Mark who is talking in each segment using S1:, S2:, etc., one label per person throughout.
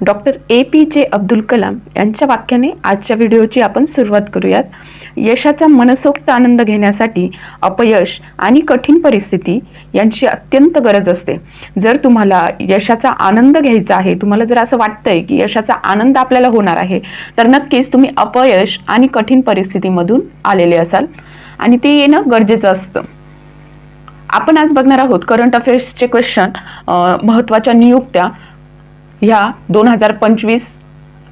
S1: Doctor A P जे अब्दुल कलाम यांच्या वाक्याने आजच्या व्हिडिओची आपण सुरुवात करूयात. यशाचा मनसोक्त आनंद घेण्यासाठी अपयश आणि कठीण परिस्थिती यांची अत्यंत गरज असते. जर तुम्हाला यशाचा आनंद घ्यायचा आहे तुम्हाला जर असं वाटतंय की यशाचा आनंद आपल्याला होणार आहे तर नक्कीच तुम्ही अपयश आणि कठीण परिस्थितीमधून आलेले असाल. आणि ते येणं गरजेचं असतं. आपण आज बघणार आहोत करंट अफेअर्सचे क्वेश्चन महत्त्वाच्या नियुक्त्या ह्या दोन हजार पंचवीस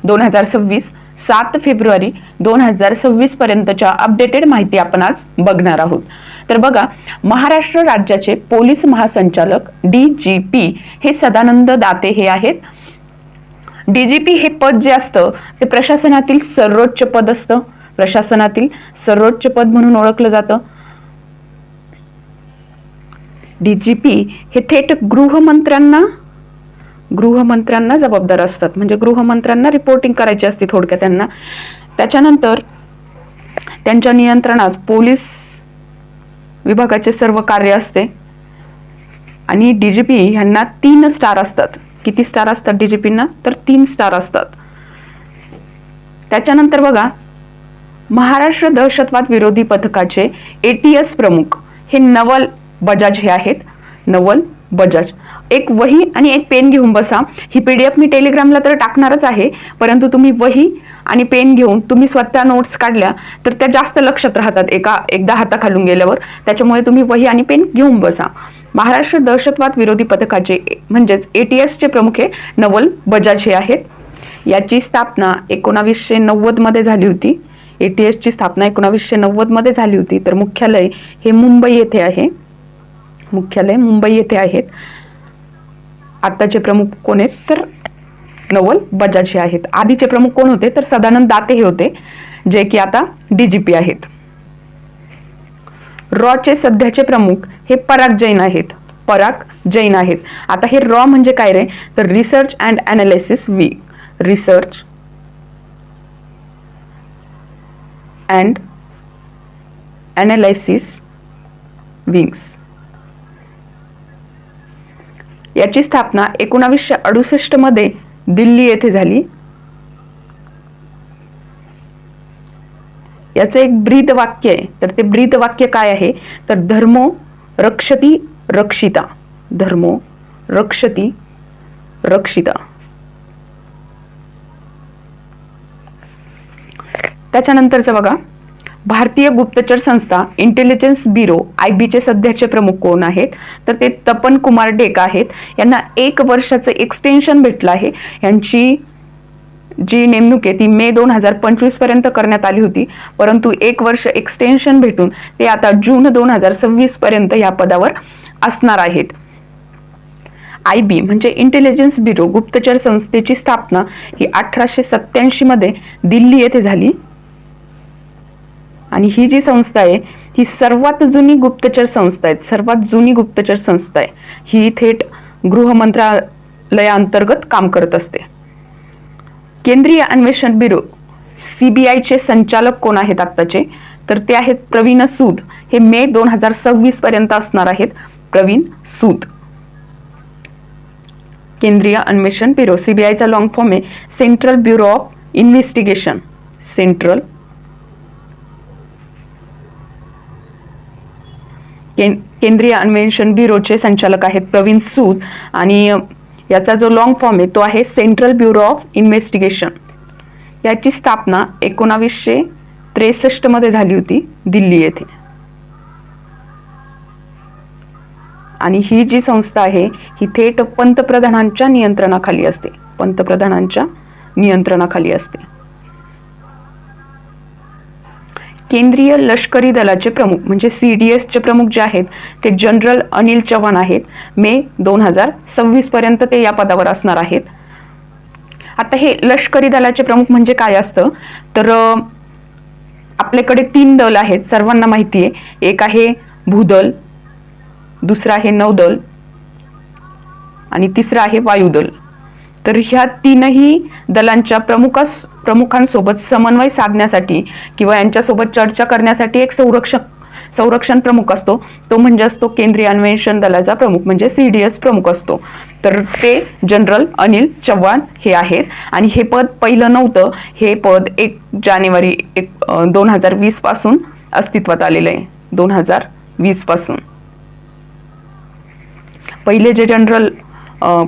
S1: दोन हजार सव्वीस सात फेब्रुवारी दोन हजार सव्वीस पर्यंतच्या अपडेटेड माहिती आपण आज बघणार आहोत. तर बघा महाराष्ट्र राज्याचे पोलीस महासंचालक डी जी पी हे सदानंद दाते हे आहेत. डीजीपी हे पद जे असतं ते प्रशासनातील सर्वोच्च पद असतं. प्रशासनातील सर्वोच्च पद म्हणून ओळखलं जातं. डीजीपी हे थेट गृहमंत्र्यांना गृहमंत्र्यांना जबाबदार असतात. म्हणजे गृहमंत्र्यांना रिपोर्टिंग करायची असते थोडक्यात त्यांना. त्याच्यानंतर त्यांच्या नियंत्रणात पोलीस विभागाचे सर्व कार्य असते. आणि डीजीपी ह्यांना तीन स्टार असतात. किती स्टार असतात डीजीपींना तर तीन स्टार असतात. त्याच्यानंतर बघा महाराष्ट्र दहशतवाद विरोधी पथकाचे एटीएस प्रमुख हे नवल बजाज हे आहेत. नवल बजाज. एक वही आणि एक पेन घेऊन बसा. ही पीडीएफ मी टेलिग्रामला तर टाकणारच आहे परंतु तुम्ही वही आणि पेन घेऊन तुम्ही स्वतः नोट्स काढल्या तर त्या जास्त लक्षात राहतात एका एकदा हाताखालून गेल्यावर. त्याच्यामुळे तुम्ही वही आणि पेन घेऊन बसा. महाराष्ट्र दहशतवाद विरोधी पथकाचे म्हणजेच एटीएसचे प्रमुख हे नवल बजाज हे आहेत. याची स्थापना एकोणावीसशे नव्वदमध्ये झाली होती. एटीएसची स्थापना एकोणावीसशे नव्वदमध्ये झाली होती. तर मुख्यालय हे मुंबई येथे आहे. मुख्यालय मुंबई येथे आहेत. आताचे प्रमुख कोण आहेत? तर नवल बजाज हे आहेत. आधीचे प्रमुख कोण होते? तर सदानंद दाते हे होते जे की आता डीजीपी आहेत. रॉचे सध्याचे प्रमुख हे पराग जैन आहेत. पराग जैन आहेत. आता हे रॉ म्हणजे काय रे? तर research and analysis we. Research and analysis wings. याची स्थापना एकोणावीसशे अडुसष्टमध्ये दिल्ली येथे झाली. याचं एक ब्रीद वाक्य आहे. तर ते ब्रीद वाक्य काय आहे? तर धर्मो रक्षती रक्षिता. धर्मो रक्षती रक्षिता. त्याच्यानंतरचं बघा. भारतीय गुप्तचर संस्था इंटेलिजन्स ब्युरो आय बीचे सध्याचे प्रमुख कोण आहेत? तर ते तपन कुमार डेका आहेत. यांना एक वर्षाचं एक्सटेन्शन भेटलं आहे. यांची जी नेमणूक आहे ती मे दोन हजार पंचवीसपर्यंत करण्यात आली होती. परंतु एक वर्ष एक्सटेन्शन भेटून ते आता जून दोन हजार सव्वीस पर्यंत या पदावर असणार आहेत. आय बी म्हणजे इंटेलिजन्स ब्युरो गुप्तचर संस्थेची स्थापना ही अठराशे सत्याऐंशी मध्ये दिल्ली येथे झाली. आणि ही जी संस्था आहे ही सर्वात जुनी गुप्तचर संस्था आहे सर्वात जुनी गुप्तचर संस्था आहे. ही थेट गृहमंत्रालयाअंतर्गत काम करत असते. केंद्रीय अन्वेषण ब्युरो सीबीआयचे संचालक कोण आहेत आत्ताचे? तर ते आहेत प्रवीण सूद. हे मे दोन हजार सव्वीस पर्यंत असणार आहेत प्रवीण सूद. केंद्रीय अन्वेषण ब्युरो सीबीआयचा लॉंग फॉर्म आहे Central Bureau of Investigation Central कें- केंद्रीय अन्वेषण ब्युरोचे संचालक आहेत प्रवीण सूद आणि याचा जो लॉंग फॉर्म आहे तो आहे सेंट्रल ब्युरो ऑफ इन्व्हेस्टिगेशन याची स्थापना एकोणावीसशे त्रेसष्टमध्ये झाली होती दिल्ली येथे. आणि ही जी संस्था आहे ही थेट पंतप्रधानांच्या नियंत्रणाखाली असते. पंतप्रधानांच्या नियंत्रणाखाली असते. केंद्रीय लष्करी दलाचे प्रमुख म्हणजे सी डी एसचे प्रमुख जे आहेत ते जनरल अनिल चव्हाण आहेत. मे दोन हजार सव्वीस पर्यंत ते या पदावर असणार आहेत. आता हे लष्करी दलाचे प्रमुख म्हणजे काय असतं? तर आपल्याकडे तीन दल आहेत सर्वांना माहिती आहे. एक आहे भूदल दुसरं आहे नौदल आणि तिसरं आहे वायुदल. तर ह्या तीनही दलांच्या प्रमुखास प्रमुखांसोबत समन्वय साधण्यासाठी किंवा यांच्यासोबत चर्चा करण्यासाठी एक संरक्षक संरक्षण प्रमुख असतो. तो म्हणजे असतो केंद्रीय अन्वेषण दलाचा प्रमुख म्हणजे सी डी एस प्रमुख असतो. तर ते जनरल अनिल चव्हाण हे आहेत. आणि हे पद पहिलं नव्हतं. हे पद एक जानेवारी एक दोन हजार वीसपासून अस्तित्वात आलेलं आहे. दोन हजार वीसपासून. पहिले जे जनरल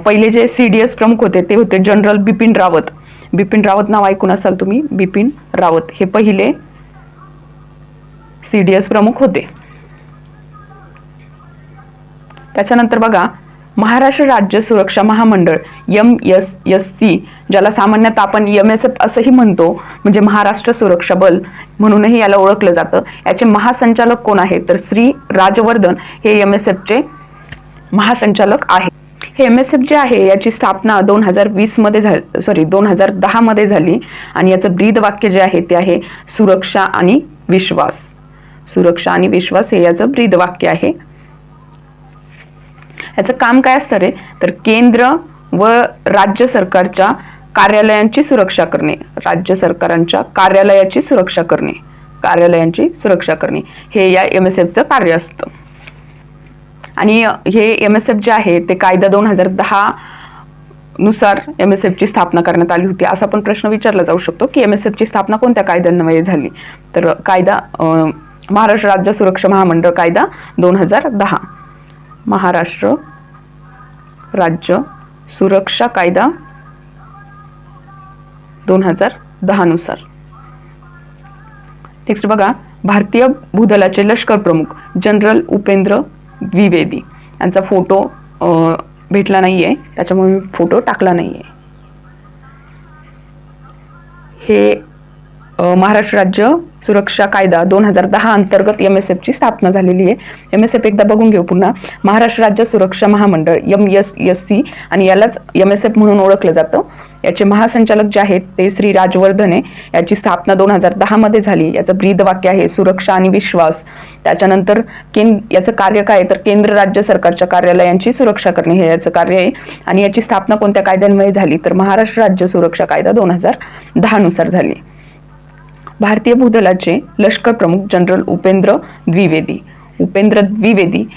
S1: पहिले जे सी डी एस प्रमुख होते ते होते जनरल बिपिन रावत. बिपिन रावत नाव ऐकून असाल तुम्ही. बिपिन रावत. हे पहिले सी डी एस प्रमुख होते. त्याच्यानंतर बघा महाराष्ट्र राज्य सुरक्षा महामंडळ एम एस एस सी ज्याला सामान्यतः आपण एम एस एफ असंही म्हणतो म्हणजे महाराष्ट्र सुरक्षा बल म्हणूनही याला ओळखलं जातं. याचे महासंचालक कोण आहेत तर श्री राजवर्धन हे एम एस एफचे महासंचालक आहेत. हे एम एस एफ जे आहे याची स्थापना दोन हजार वीसमध्ये झाली सॉरी दोन हजार दहामध्ये झाली आणि याचं ब्रीद वाक्य जे आहे ते आहे सुरक्षा आणि विश्वास. सुरक्षा आणि विश्वास हे याचं ब्रीद वाक्य आहे. याचं काम काय असतं रे? तर केंद्र व राज्य सरकारच्या कार्यालयांची सुरक्षा करणे. राज्य सरकारांच्या कार्यालयाची सुरक्षा करणे. कार्यालयांची सुरक्षा करणे. हे या एम एस एफचं कार्य असतं. आणि हे एम एस एफ जे आहे ते कायदा दोन हजार दहा नुसार एम एस एफची स्थापना करण्यात आली होती. असा पण प्रश्न विचारला जाऊ शकतो की एम एस एफची स्थापना कोणत्या कायद्यान्वये झाली? तर कायदा महाराष्ट्र राज्य सुरक्षा महामंडळ कायदा दोन हजार दहा. महाराष्ट्र राज्य सुरक्षा कायदा दोन हजार दहानुसार नेक्स्ट बघा भारतीय भूदलाचे लष्कर प्रमुख जनरल उपेंद्र द्विवेदी. यांचा फोटो अं, भेटला नाहीये. त्याच्यामुळे मी फोटो टाकला नाहीये. हे महाराष्ट्र राज्य सुरक्षा कायदा दोन हजार दहा अंतर्गत एम एस एफची स्थापना झालेली आहे. एम एस एफ एकदा बघून घेऊ पुन्हा. महाराष्ट्र राज्य सुरक्षा महामंडळ एम एस एस सी आणि यालाच एम एस एफ म्हणून ओळखलं जातं. याचे महासंचालक जे आहेत ते श्री राजवर्धन आहे याची स्थापना दोन हजार दहा मध्ये झाली. याचं ब्रीद वाक्य आहे सुरक्षा आणि विश्वास. त्याच्यानंतर केंद्र याचं कार्य काय तर केंद्र राज्य सरकारच्या कार्यालयांची सुरक्षा करणे हे याचं कार्य आहे. आणि याची स्थापना कोणत्या कायद्यान्वये झाली? तर महाराष्ट्र राज्य सुरक्षा कायदा दोन हजार दहा नुसार झाली. भारतीय भूदलाचे लष्कर प्रमुख जनरल उपेंद्र द्विवेदी. उपेंद्र द्विवेदी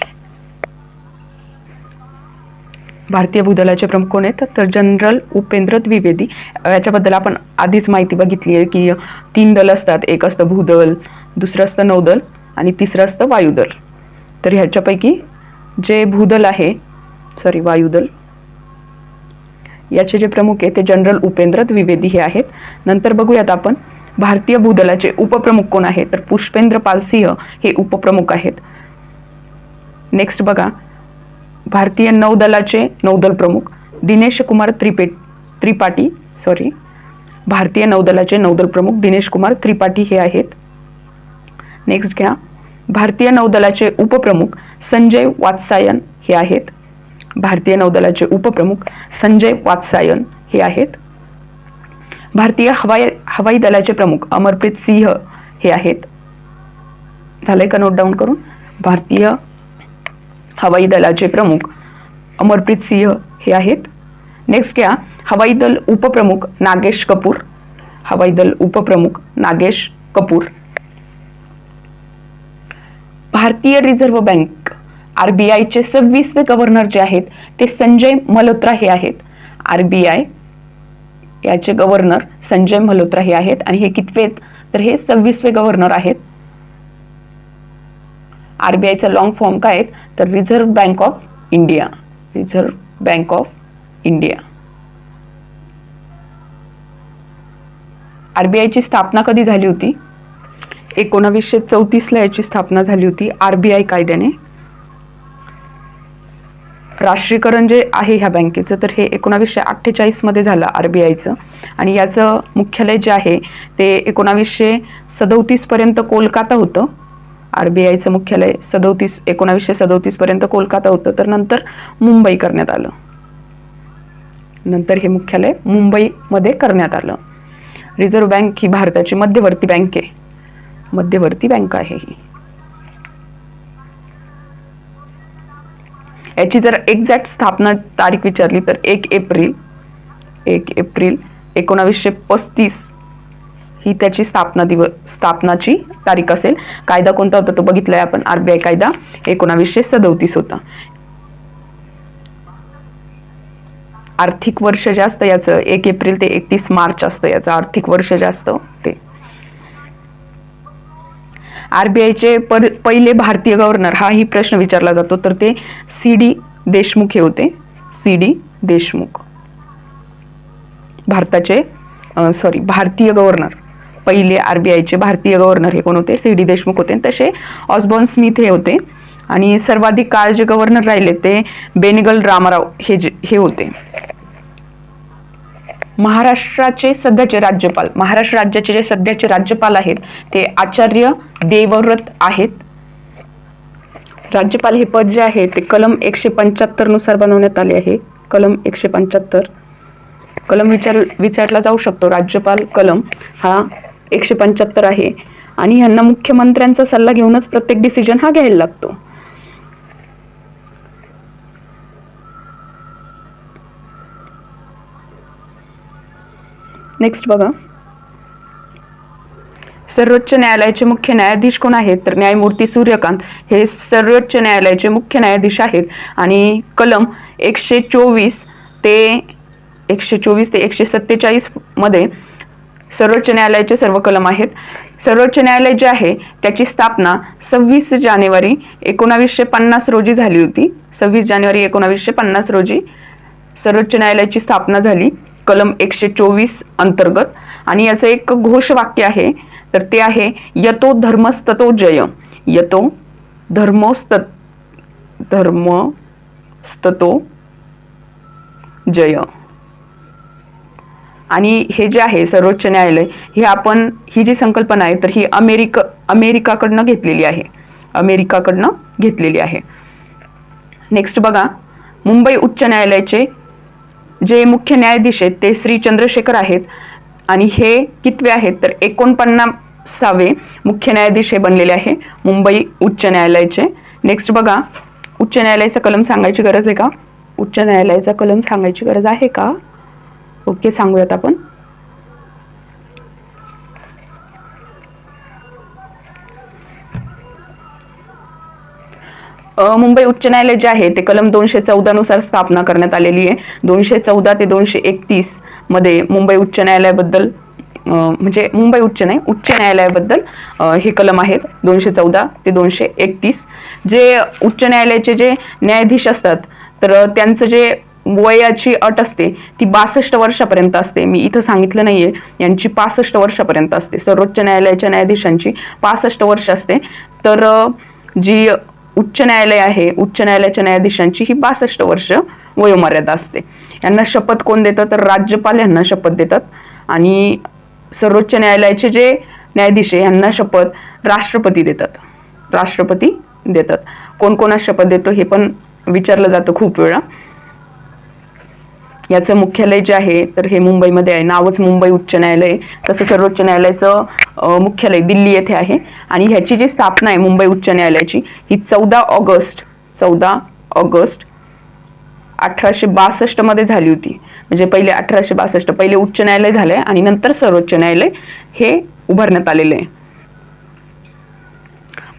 S1: भारतीय भूदलाचे प्रमुख कोण आहेत? तर जनरल उपेंद्र द्विवेदी. याच्याबद्दल आपण आधीच माहिती बघितली आहे की तीन दल असतात. एक असतं भूदल दुसरं असतं नौदल आणि तिसरं असतं वायुदल. तर ह्याच्यापैकी जे भूदल आहे सॉरी वायुदल याचे जे प्रमुख आहे ते जनरल उपेंद्र द्विवेदी हे आहेत. नंतर बघूयात आपण भारतीय भूदलाचे उपप्रमुख कोण आहेत? तर पुष्पेंद्र पाल सिंह हे उपप्रमुख आहेत. नेक्स्ट बघा भारतीय नौदलाचे नौदल प्रमुख दिनेश कुमार त्रिपेट त्रिपाठी सॉरी भारतीय नौदलाचे नौदल प्रमुख दिनेश कुमार त्रिपाठी हे आहेत. नेक्स्ट घ्या. भारतीय नौदलाचे उपप्रमुख संजय वात्सायन हे आहेत. भारतीय नौदलाचे उपप्रमुख संजय वात्सायन हे आहेत. भारतीय हवाई हवाई दलाचे प्रमुख अमरप्रीत सिंह हे आहेत. झालंय का नोट डाऊन करून? भारतीय हवाई दलाचे प्रमुख अमरप्रीत सिंह हे आहेत. नेक्स्ट घ्या हवाई दल उपप्रमुख नागेश कपूर. हवाई दल उपप्रमुख नागेश कपूर. भारतीय रिझर्व्ह बँक आरबीआयचे सव्वीसवे गव्हर्नर जे आहेत ते संजय मल्होत्रा हे आहेत. आरबीआय याचे गव्हर्नर संजय मल्होत्रा हे आहेत आणि हे कितवे आहेत तर हे सव्वीसवे गव्हर्नर आहेत. आरबीआयचा लॉंग फॉर्म काय आहेत? तर Reserve Bank of India Reserve Bank of India आरबीआयची स्थापना कधी झाली होती? एकोणावीसशे चौतीसला याची स्थापना झाली होती आरबीआय कायद्याने. राष्ट्रीयकरण जे आहे ह्या बँकेचं तर हे एकोणावीसशे अठ्ठेचाळीसमध्ये झालं आयचं आणि याचं मुख्यालय जे आहे ते एकोणावीसशे सदोतीस पर्यंत कोलकाता होतं. आरबीआयचं मुख्यालय सदोतीस एकोणावीसशे सदोतीस पर्यंत कोलकाता होतं. तर नंतर मुंबई करण्यात आलं. नंतर हे मुख्यालय मुंबईमध्ये करण्यात आलं. रिझर्व्ह बँक ही भारताची मध्यवर्ती बँक आहे. मध्यवर्ती बँक आहे ही. याची जर एक्झॅक्ट स्थापना तारीख विचारली तर एक एप्रिल एक एप्रिल एकोणावीसशे पस्तीस ही त्याची स्थापना दिव स्थापनाची तारीख असेल. कायदा कोणता होता तो बघितलाय आपण. आरबीआय कायदा एकोणावीसशे सदोतीस होता. आर्थिक वर्ष जे असतं याचं एक एप्रिल ते एकतीस मार्च असतं याचं. आर्थिक वर्ष जे असतं ते आरबीआयचे पर पहिले भारतीय गव्हर्नर हाही प्रश्न विचारला जातो. तर ते सी डी देशमुख हे होते. C D Deshmukh. भारताचे सॉरी भारतीय गव्हर्नर. पहिले आरबीआयचे भारतीय गव्हर्नर हे कोण होते? सी डी देशमुख होते. तसे ऑसबॉर्न स्मिथ हे होते. आणि सर्वाधिक काळ जे गव्हर्नर राहिले ते बेनगल रामाराव हे जे हे होते. महाराष्ट्राचे सध्याचे राज्यपाल महाराष्ट्र राज्याचे जे सध्याचे राज्यपाल आहेत ते आचार्य देवव्रत आहेत. राज्यपाल हे पद जे आहे ते कलम एकशे पंच्याहत्तरनुसार बनवण्यात आले आहे. कलम एकशे पंच्याहत्तर. कलम विचार विचारला जाऊ शकतो. राज्यपाल कलम हा एकशे पंच्याहत्तर आहे. आणि ह्यांना मुख्यमंत्र्यांचा सल्ला घेऊनच प्रत्येक डिसिजन हा घ्यायला लागतो. नेक्स्ट बघा. सर्वोच्च न्यायालयाचे मुख्य न्यायाधीश कोण आहेत? तर न्यायमूर्ती सूर्यकांत. हे सर्वोच्च न्यायालयाचे मुख्य न्यायाधीश आहेत. आणि कलम एकशे चोवीस ते एकशे चोवीस ते एकशे सत्तेचाळीसमध्ये सर्वोच्च न्यायालयाचे सर्व कलम आहेत. सर्वोच्च न्यायालय जे आहे त्याची स्थापना सव्वीस जानेवारी एकोणावीसशे पन्नास रोजी झाली होती. सव्वीस जानेवारी एकोणावीसशे पन्नास रोजी सर्वोच्च न्यायालयाची स्थापना झाली कलम एकशे चोवीस अंतर्गत. आणि याचं एक घोषवाक्य आहे तर ते आहे यतो धर्मस्ततो जय. यतो धर्मोस्त धर्मस्ततो जय. आणि हे जे आहे सर्वोच्च न्यायालय हे आपण ही जी संकल्पना आहे तर ही अमेरिका अमेरिकाकडनं घेतलेली आहे. अमेरिकाकडनं घेतलेली आहे. नेक्स्ट बघा मुंबई उच्च न्यायालयाचे जे मुख्य न्यायाधीश आहेत ते श्री चंद्रशेखर आहेत. आणि हे कितवे आहेत तर एकोणपन्नासावे मुख्य न्यायाधीश हे बनलेले आहे मुंबई उच्च न्यायालयाचे. नेक्स्ट बघा उच्च न्यायालयाचा कलम सांगायची गरज आहे का? उच्च न्यायालयाचा कलम सांगायची गरज आहे का? ओके सांगूयात आपण. मुंबई उच्च न्यायालय जे आहे ते कलम दोनशे चौदा नुसार स्थापना करण्यात आलेली आहे. दोनशे चौदा ते दोनशे एकतीसमध्ये मुंबई उच्च न्यायालयाबद्दल म्हणजे मुंबई उच्च नाही उच्च न्यायालयाबद्दल हे कलम आहेत. दोनशे चौदा ते दोनशे एकतीस. जे उच्च न्यायालयाचे जे न्यायाधीश असतात तर त्यांचं जे वयाची अट असते ती बासष्ट वर्षापर्यंत असते. मी इथं सांगितलं नाहीये यांची पासष्ट वर्षापर्यंत असते. सर्वोच्च न्यायालयाच्या न्यायाधीशांची पासष्ट वर्ष असते. तर जी उच्च न्यायालय आहे उच्च न्यायालयाच्या न्यायाधीशांची ही बासष्ट वर्ष वयोमर्यादा असते. यांना शपथ कोण देतं? तर राज्यपाल यांना शपथ देतात. आणि सर्वोच्च न्यायालयाचे जे न्यायाधीश आहे यांना शपथ राष्ट्रपती देतात. राष्ट्रपती देतात. कोण कोणास शपथ देतो हे पण विचारलं जातं खूप वेळा. याचं मुख्यालय जे आहे तर हे मुंबईमध्ये आहे. नावच मुंबई उच्च न्यायालय तसं सर्वोच्च न्यायालयाचं मुख्यालय दिल्ली येथे आहे. आणि ह्याची जी स्थापना आहे मुंबई उच्च न्यायालयाची ही चौदा ऑगस्ट चौदा ऑगस्ट अठराशे बासष्टमध्ये झाली होती. म्हणजे पहिले अठराशे बासष्ट पहिले उच्च न्यायालय झालंय आणि नंतर सर्वोच्च न्यायालय हे उभारण्यात आलेले आहे.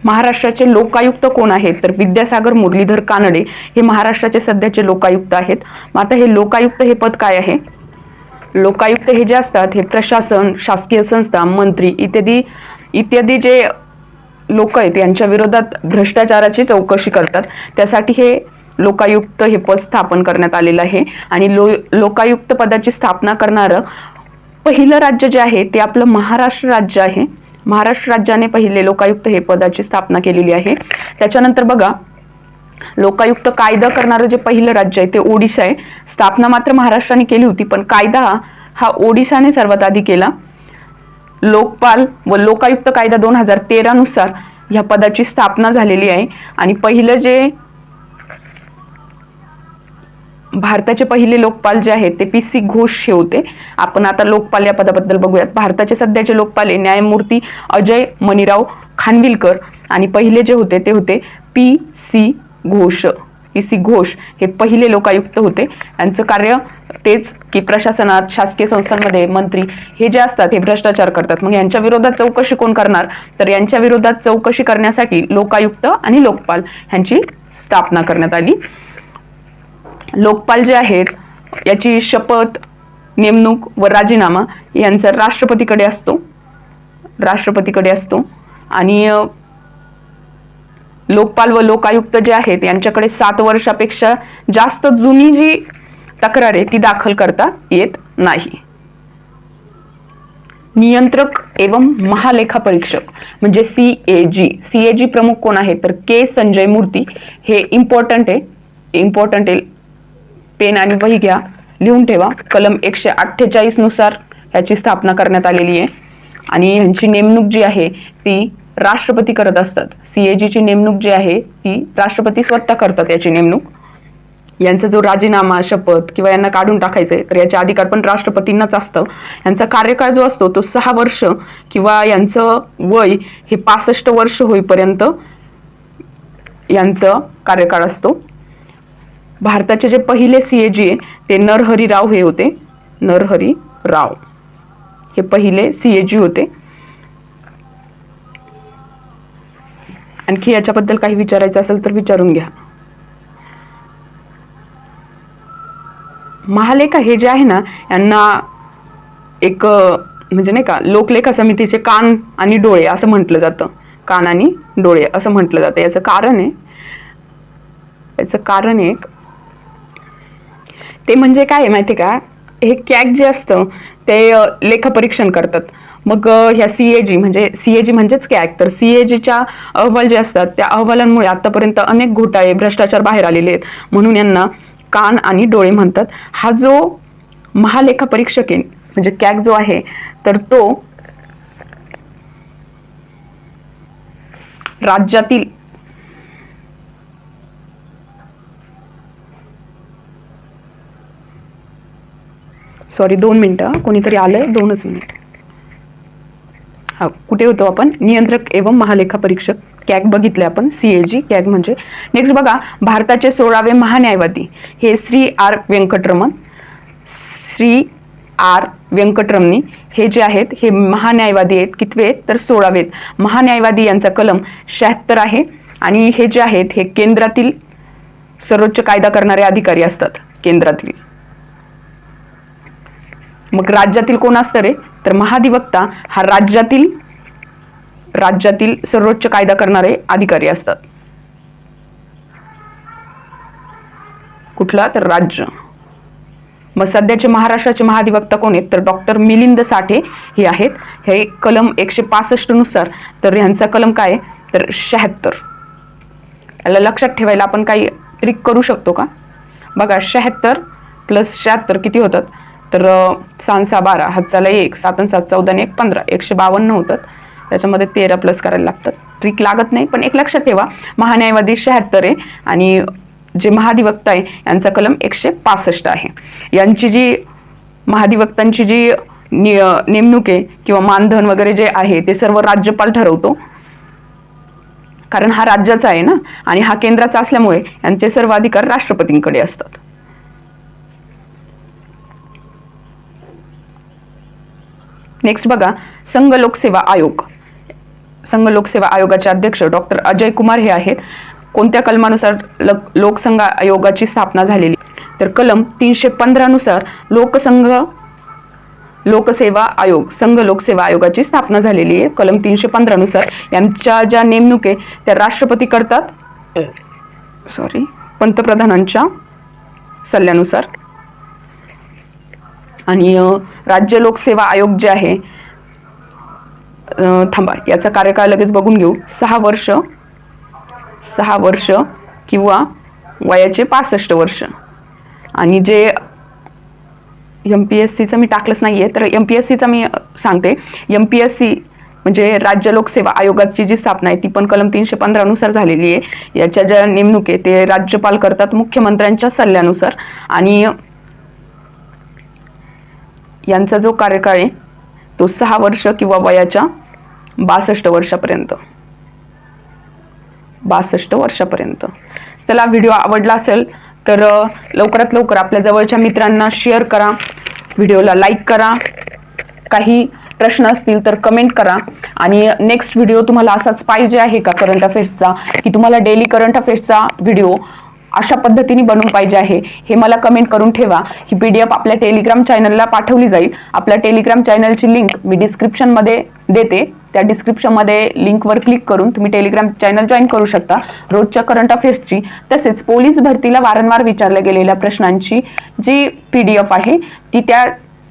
S1: महाराष्ट्राचे लोकायुक्त कोण आहेत? तर विद्यासागर मुरलीधर कानडे हे महाराष्ट्राचे सध्याचे लोकायुक्त आहेत. मग आता हे लोकायुक्त हे पद काय आहे? लोकायुक्त हे जे असतात हे प्रशासन शासकीय संस्था मंत्री इत्यादी इत्यादी जे लोक आहेत यांच्या विरोधात भ्रष्टाचाराची चौकशी करतात. त्यासाठी हे लोकायुक्त हे पद स्थापन करण्यात आलेलं आहे. आणि लो लोकायुक्त पदाची स्थापना करणारं पहिलं राज्य जे आहे ते आपलं महाराष्ट्र राज्य आहे. महाराष्ट्र राज्याने पहिले लोकायुक्त हे पदाची स्थापना केलेली आहे. त्याच्यानंतर बघा लोकायुक्त कायदा करणारं जे पहिलं राज्य आहे ते ओडिशा आहे. स्थापना मात्र महाराष्ट्राने केली होती पण कायदा हा ओडिशाने सर्वात आधी केला. लोकपाल व लोकायुक्त कायदा दोन हजार तेरा नुसार ह्या पदाची स्थापना झालेली आहे. आणि पहिलं जे भारताचे पहिले लोकपाल जे आहेत ते पी सी घोष हे होते. आपण आता लोकपाल या पदाबद्दल बघूयात. भारताचे सध्याचे लोकपाल हे न्यायमूर्ती अजय मणिराव खानविलकर आणि पहिले जे होते ते होते P C Ghosh. P C Ghosh हे पहिले लोकायुक्त होते. यांचं कार्य तेच की प्रशासनात शासकीय संस्थांमध्ये मंत्री हे जे असतात हे भ्रष्टाचार करतात. मग यांच्या विरोधात चौकशी कोण करणार? तर यांच्या विरोधात चौकशी करण्यासाठी लोकायुक्त आणि लोकपाल ह्यांची स्थापना करण्यात आली. लोकपाल जे आहेत याची शपथ नेमणूक व राजीनामा यांचा राष्ट्रपतीकडे असतो. राष्ट्रपतीकडे असतो. आणि लोकपाल व लोकायुक्त जे आहेत यांच्याकडे सात वर्षापेक्षा जास्त जुनी जी तक्रार आहे ती दाखल करता येत नाही. नियंत्रक एवं महालेखा परीक्षक म्हणजे सी ए जी. सी ए जी प्रमुख कोण आहे तर के संजय मूर्ती. हे इम्पॉर्टंट आहे. इम्पॉर्टंट आहे. पेन आणि वही घ्या. लिहून ठेवा. कलम एकशे अठ्ठेचाळीसनुसार याची स्थापना करण्यात आलेली आहे. आणि यांची नेमणूक जी आहे ती राष्ट्रपती करत असतात. सीएजीची नेमणूक जी आहे ती राष्ट्रपती स्वतः करतात याची नेमणूक. यांचा जो राजीनामा शपथ किंवा यांना काढून टाकायचंय तर याचे अधिकार पण राष्ट्रपतींनाच असतं. यांचा कार्यकाळ जो असतो तो सहा वर्ष किंवा यांचं वय हे पासष्ट वर्ष होईपर्यंत यांचं कार्यकाळ असतो. भारताचे जे पहिले सीएजी आहे ते नरहरी राव हे होते. नरहरी राव. हे पहिले सीएजी होते. आणखी याच्याबद्दल काही विचारायचं असेल तर विचारून घ्या. महालेखा हे जे आहे ना यांना एक म्हणजे नाही का लोकलेखा समितीचे कान आणि डोळे असं म्हटलं जातं. कान आणि डोळे असं म्हटलं जातं. याचं कारण आहे याचं कारण एक ते म्हणजे काय आहे माहिती का? हे कॅग जे असतं ते लेखपरीक्षण करतात. मग ह्या सी ए जी म्हणजे सी ए जी म्हणजेच कॅग तर सी ए जीच्या अहवाल जे असतात त्या अहवालांमुळे आतापर्यंत अनेक घोटाळे भ्रष्टाचार बाहेर आलेले आहेत. म्हणून यांना कान आणि डोळे म्हणतात. हा जो महालेखापरीक्षक आहे म्हणजे कॅग जो आहे तर तो राज्यातील सॉरी दोन मिनिटं. कोणीतरी आलंय दोनच मिनिट. हा कुठे होतो आपण? नियंत्रक एवं महालेखा परीक्षक कॅग बघितले आपण सीएजी कॅग म्हणजे. नेक्स्ट बघा भारताचे सोळावे महान्यायवादी हे श्री आर व्यंकटरमण श्री आर व्यंकटरमणी हे जे आहेत हे महान्यायवादी आहेत कितवे आहेत? तर सोळावे आहेत. महान्यायवादी यांचा कलम शहात्तर आहे आणि हे जे आहेत हे केंद्रातील सर्वोच्च कायदा करणारे अधिकारी असतात केंद्रातील. मग राज्यातील कोण असतं रे? तर महाधिवक्ता हा राज्यातील राज्यातील सर्वोच्च कायदा करणारे अधिकारी असतात. कुठला? तर राज्य. मग सध्याचे महाराष्ट्राचे महाधिवक्ता कोण आहेत? तर डॉक्टर मिलिंद साठे हे आहेत. हे कलम एकशे पासष्टनुसार. तर ह्यांचा कलम काय आहे? तर शहात्तर. याला लक्षात ठेवायला आपण काही ट्रिक करू शकतो का? बघा शहात्तर प्लस शहात्तर किती होतात? तर अं, सहा सहा बारा हातचाला एक सात आणि सात चौदा आणि एक पंधरा एकशे बावन्न होतात. त्याच्यामध्ये तेरा प्लस करायला लागतात. ट्रिक लागत नाही पण एक लक्षात ठेवा महान्यायवादी शहात्तर आहे आणि जे महाधिवक्ता आहे यांचा कलम एकशे पासष्ट आहे. यांची जी महाधिवक्तांची जी नि- नेमणूक आहे किंवा मानधन वगैरे जे आहे ते सर्व राज्यपाल ठरवतो. कारण हा राज्याचा आहे ना? आणि हा केंद्राचा असल्यामुळे यांचे सर्व अधिकार राष्ट्रपतींकडे असतात. नेक्स्ट बघा संघ लोकसेवा आयोग. संघ लोकसेवा आयोगाचे अध्यक्ष डॉक्टर अजय कुमार हे आहेत. कोणत्या कलमानुसार लक- लोकसंघ आयोगाची स्थापना झालेली? तर कलम तीनशे पंधरा नुसार लोकसंघ लोकसेवा आयोग संघ लोकसेवा आयोगाची स्थापना झालेली आहे. कलम तीनशे पंधरा नुसार यांच्या ज्या नेमणूक आहे त्या राष्ट्रपती करतात. सॉरी पंतप्रधानांच्या सल्ल्यानुसार. आणि राज्य लोकसेवा आयोग जे आहे थांबा याचा कार्यकाळ लगेच बघून घेऊ. सहा वर्ष सहा वर्ष किंवा वयाचे पासष्ट वर्ष. आणि जे एम पी एस सीचं मी टाकलंच नाही आहे तर एम पी एस सीचा मी सांगते. एम पी एस सी म्हणजे राज्य लोकसेवा आयोगाची जी स्थापना आहे ती पण कलम तीनशे पंधरानुसार झालेली आहे. याच्या ज्या नेमणूक आहे ते राज्यपाल करतात मुख्यमंत्र्यांच्या सल्ल्यानुसार. आणि यांचा जो कार्यकाळ आहे तो सहा वर्ष किंवा वयाच्या बासष्ट वर्षापर्यंत. बासष्ट वर्षापर्यंत. चला व्हिडिओ आवडला असेल तर लवकरात लवकर आपल्या जवळच्या मित्रांना शेअर करा. व्हिडिओला लाईक करा. काही प्रश्न असतील तर कमेंट करा. आणि नेक्स्ट व्हिडिओ तुम्हाला असाच पाहिजे आहे का करंट अफेअर्सचा की तुम्हाला डेली करंट अफेअर्सचा व्हिडिओ अशा पद्धतीने बनवून पाहिजे आहे. हे मला कमेंट करून ठेवा. ही पी डी एफ आपल्या टेलिग्राम चॅनलला पाठवली जाईल. आपल्या टेलिग्राम चॅनलची लिंक मी डिस्क्रिप्शनमध्ये देते. त्या डिस्क्रिप्शनमध्ये लिंकवर क्लिक करून तुम्ही टेलिग्राम चॅनल जॉईन करू शकता. रोजच्या करंट अफेअर्सची तसेच पोलीस भरतीला वारंवार विचारल्या गेलेल्या प्रश्नांची जी पी डी एफ आहे ती त्या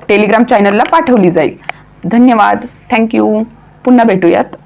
S1: टेलिग्राम चॅनलला पाठवली जाईल. धन्यवाद. थँक्यू पुन्हा भेटूयात.